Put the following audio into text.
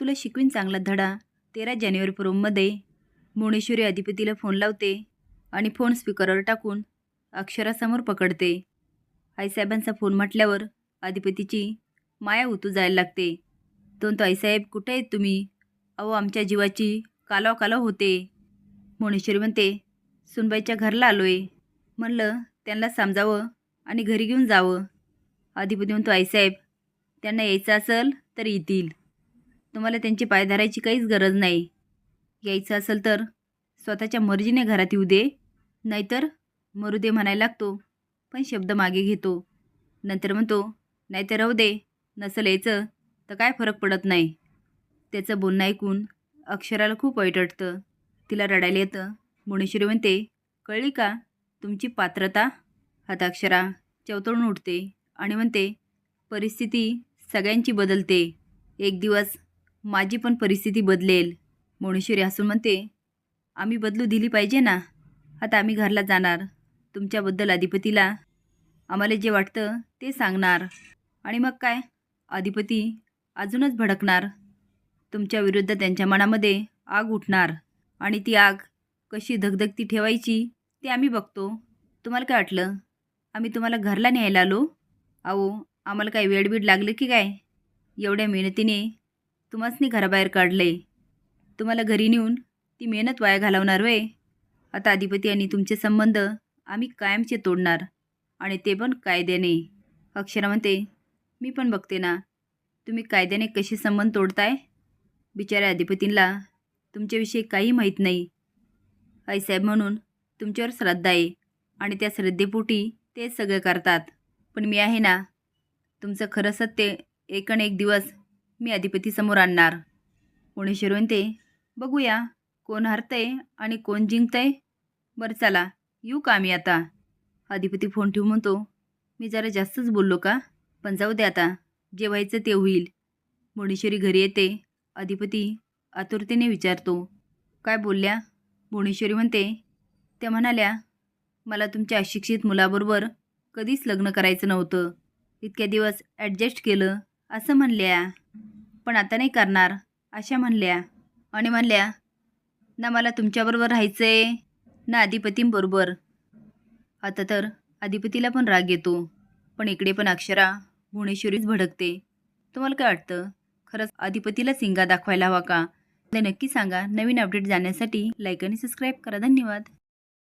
तुला शिकवीन चांगला धडा. तेरा जानेवारी पूर्वमध्ये मुणेश्वरी अधिपतीला फोन लावते आणि फोन स्पीकरवर टाकून अक्षरासमोर पकडते. आईसाहेबांचा फोन म्हटल्यावर अधिपतीची माया उतू जायला लागते. दोन तो आईसाहेब कुठे आहेत तुम्ही? अहो आमच्या जीवाची कालाव कालाव होते. मुणेश्वरी म्हणते सुनबाईच्या घरला आलो आहे म्हणलं त्यांना समजावं आणि घरी घेऊन जावं. अधिपती म्हणतो आईसाहेब त्यांना यायचं असेल तर येतील. तुम्हाला त्यांची पाय धरायची काहीच गरज नाही. यायचं असेल तर स्वतःच्या मर्जीने घरात येऊ दे. नाहीतर मरू दे म्हणायला लागतो पण शब्द मागे घेतो. नंतर म्हणतो नाहीतर राहू दे नसेल यायचं तर काय फरक पडत नाही. त्याचं बोलणं ऐकून अक्षराला खूप वाईट वाटतं तिला रडायला येतं. मुणेश्वरी म्हणते कळली का तुमची पात्रता? हताक्षरा चवतळून उठते आणि म्हणते परिस्थिती सगळ्यांची बदलते. एक दिवस माझी पण परिस्थिती बदलेल. मुणेश्वरी हसून म्हणते आम्ही बदलू दिली पाहिजे ना? आता आम्ही घरला जाणार. तुमच्याबद्दल अधिपतीला आम्हाला जे वाटतं ते सांगणार. आणि मग काय? अधिपती अजूनच भडकणार. तुमच्या विरुद्ध त्यांच्या मनामध्ये आग उठणार. आणि ती आग कशी धगधगती ठेवायची ते आम्ही बघतो. तुम्हाला काय वाटलं? आम्ही तुम्हाला घरला न्यायला आलो? अहो आम्हाला काय वेळबीड लागलं की काय? एवढ्या मेहनतीने तुम्हासनी घराबाहेर काढले. तुम्हाला घरी नेऊन ती मेहनत वाया घालवणार वय आता अधिपती आणि तुमचे संबंध आम्ही कायमचे तोडणार आणि ते पण कायद्याने. अक्षरा म्हणते मी पण बघते ना. तुम्ही कायद्याने कसे संबंध तोडताय? बिचाऱ्या अधिपतींना तुमच्याविषयी काही माहीत नाही. आईसाहेब म्हणून तुमच्यावर श्रद्धा आहे आणि त्या श्रद्धेपोटी ते सगळं करतात. पण मी आहे ना. तुमचं खरं सत्य एक आणि एक दिवस मी अधिपतीसमोर आणणार. पुणेश्वर म्हणते बघूया कोण हरतंय आणि कोण जिंकतंय? बरं चला येऊ का आम्ही आता? अधिपती फोन ठेवून म्हणतो मी जरा जास्तच बोललो का? पण जाऊ दे आता जे व्हायचं ते होईल. भुवनेश्वरी घरी येते. अधिपती आतुरतेने विचारतो काय बोलल्या? भुवनेश्वरी म्हणते त्या म्हणाल्या मला तुमच्या अशिक्षित मुलाबरोबर कधीच लग्न करायचं नव्हतं. इतक्या दिवस ॲडजस्ट केलं असं म्हणल्या. पण आता नाही करणार. अशा म्हणल्या. आणि म्हणल्या ना मला तुमच्याबरोबर राहायचं आहे ना अधिपतींबरोबर. आता तर अधिपतीला पण राग येतो पण इकडे पण अक्षरा भुवनेश्वरीच भडकते. तुम्हाला काय वाटतं? खरंच अधिपतीला सिंगा दाखवायला हवा का? नक्की सांगा. नवीन अपडेट जाण्यासाठी लाईक आणि सबस्क्राईब करा. धन्यवाद.